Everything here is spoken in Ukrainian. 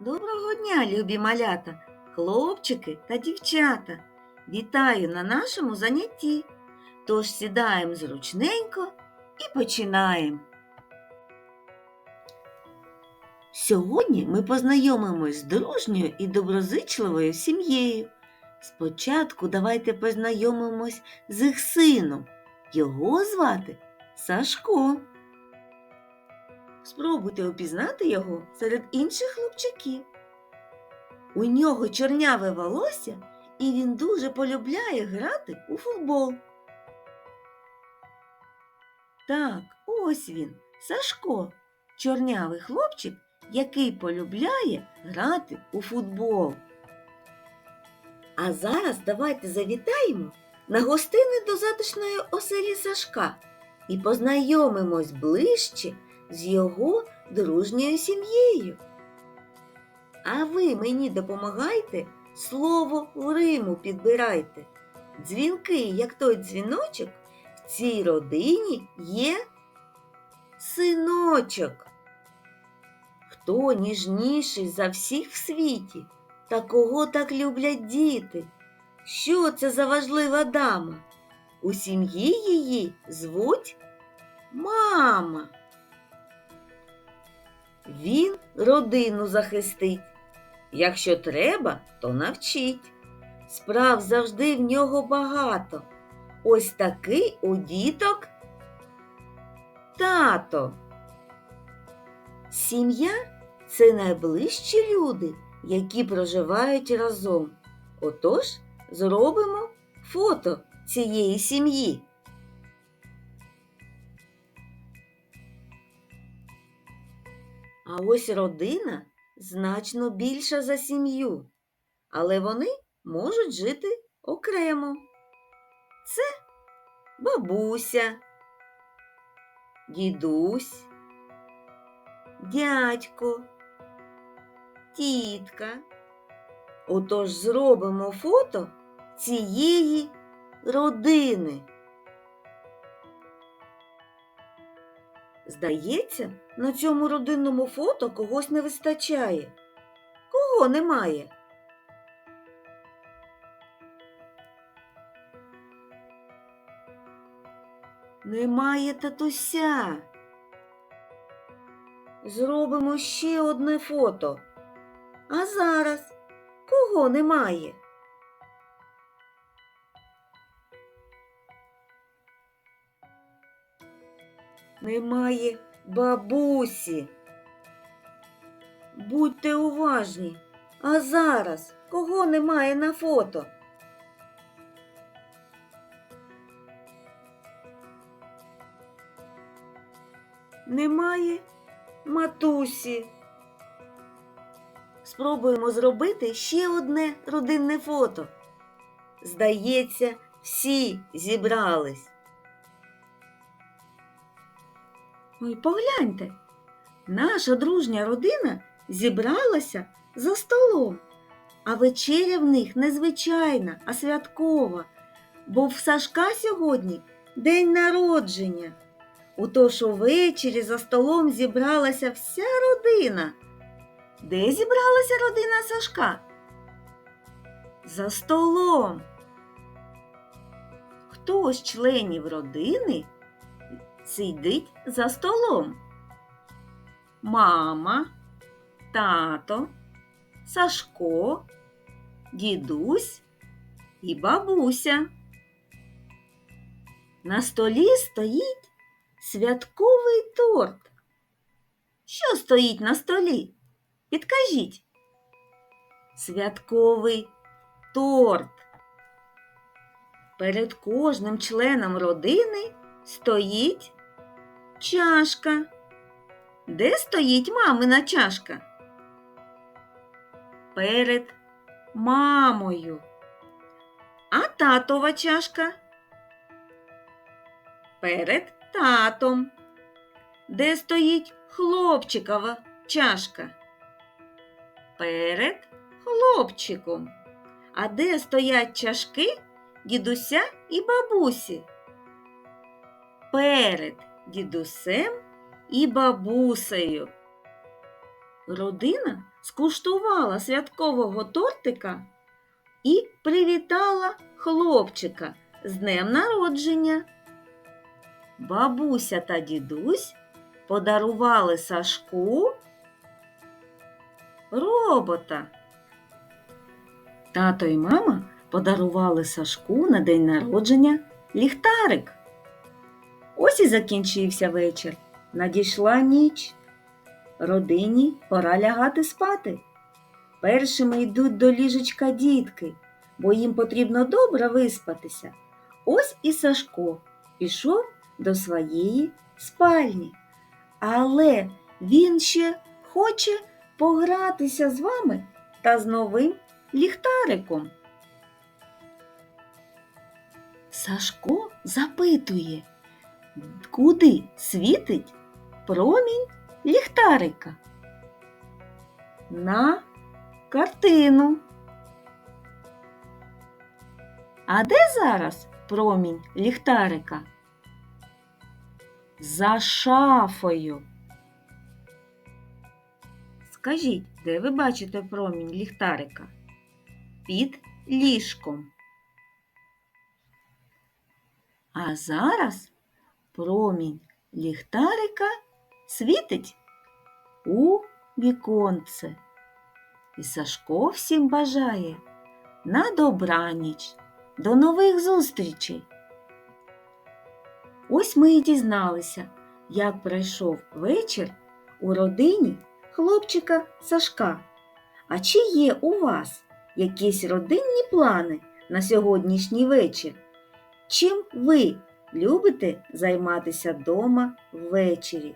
Доброго дня, любі малята, хлопчики та дівчата. Вітаю на нашому занятті. Тож сідаємо зручненько і починаємо. Сьогодні ми познайомимось з дружньою і доброзичливою сім'єю. Спочатку давайте познайомимось з їх сином. Його звати Сашко. Спробуйте опізнати його серед інших хлопчиків. У нього чорняве волосся, і він дуже полюбляє грати у футбол. Так, ось він, Сашко, чорнявий хлопчик, який полюбляє грати у футбол. А зараз давайте завітаємо на гостини до затишної оселі Сашка і познайомимось ближче з його дружньою сім'єю. А ви мені допомагайте, слово в Риму підбирайте. Дзвінки, як той дзвіночок, в цій родині є синочок. Хто ніжніший за всіх в світі, та кого так люблять діти? Що це за важлива дама? У сім'ї її звуть мама. Він родину захистить. Якщо треба, то навчить. Справ завжди в нього багато. Ось такий у діток тато. Сім'я це найближчі люди, які проживають разом. Отож, зробимо фото цієї сім'ї. А ось родина значно більша за сім'ю, але вони можуть жити окремо. Це бабуся, дідусь, дядько, тітка. Отож зробимо фото цієї родини. Здається, на цьому родинному фото когось не вистачає. Кого немає? Немає татуся. Зробимо ще одне фото. А зараз кого немає? Немає бабусі. Будьте уважні. А зараз кого немає на фото? Немає матусі. Спробуємо зробити ще одне родинне фото. Здається, всі зібрались. Ой, погляньте, наша дружня родина зібралася за столом, а вечеря в них не звичайна, а святкова, бо в Сашка сьогодні день народження. Отож увечері за столом зібралася вся родина. Де зібралася родина Сашка? За столом. Хто з членів родини сидить за столом? Мама, тато, Сашко, дідусь і бабуся. На столі стоїть святковий торт. Що стоїть на столі? Підкажіть. Святковий торт. Перед кожним членом родини стоїть чашка. Де стоїть мамина чашка? Перед мамою. А татова чашка? Перед татом. Де стоїть хлопчикова чашка? Перед хлопчиком. А де стоять чашки дідуся і бабусі? Перед дідусем і бабусею. Родина скуштувала святкового тортика і привітала хлопчика з днем народження. Бабуся та дідусь подарували Сашку робота. Тато і мама подарували Сашку на день народження ліхтарик. Ось і закінчився вечір. Надійшла ніч. Родині пора лягати спати. Першими йдуть до ліжечка дітки, бо їм потрібно добре виспатися. Ось і Сашко пішов до своєї спальні. Але він ще хоче погратися з вами та з новим ліхтариком. Сашко запитує, куди світить промінь ліхтарика? На картину. А де зараз промінь ліхтарика? За шафою. Скажіть, де ви бачите промінь ліхтарика? Під ліжком. А зараз промінь ліхтарика світить у віконце. І Сашко всім бажає на добраніч, до нових зустрічей. Ось ми і дізналися, як пройшов вечір у родині хлопчика Сашка. А чи є у вас якісь родинні плани на сьогоднішній вечір? Чим ви любите займатися дома ввечері?